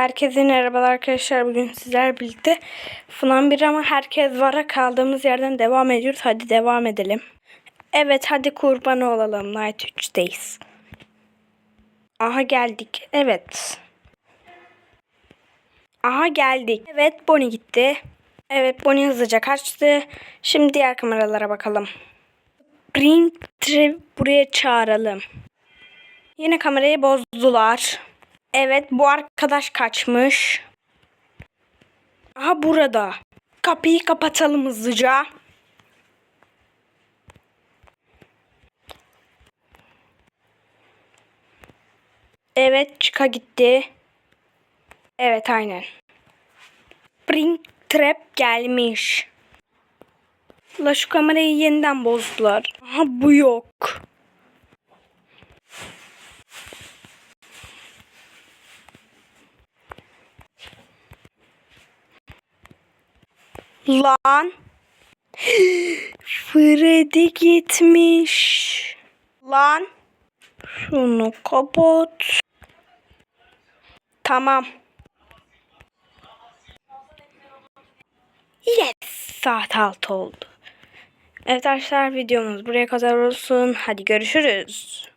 Herkese merhabalar arkadaşlar. Bugün sizler birlikte FNAF 1 ama herkes vara kaldığımız yerden devam ediyoruz. Hadi devam edelim. Evet hadi kurban olalım. Night 3'teyiz. Aha geldik. Evet. Aha geldik. Evet Bonnie gitti. Evet Bonnie hızlıca kaçtı. Şimdi diğer kameralara bakalım. Trev buraya çağıralım. Yine kamerayı bozdular. Evet bu arkadaş kaçmış. Aha burada. Kapıyı kapatalım hızlıca. Evet çıka gitti. Evet aynen. Spring Trap gelmiş. La şu kamerayı yeniden bozdular. Aha bu yok. Lan. Freddy gitmiş. Lan. Şunu kapat. Tamam. Yes. Saat 6 oldu. Evet arkadaşlar videomuz buraya kadar olsun. Hadi görüşürüz.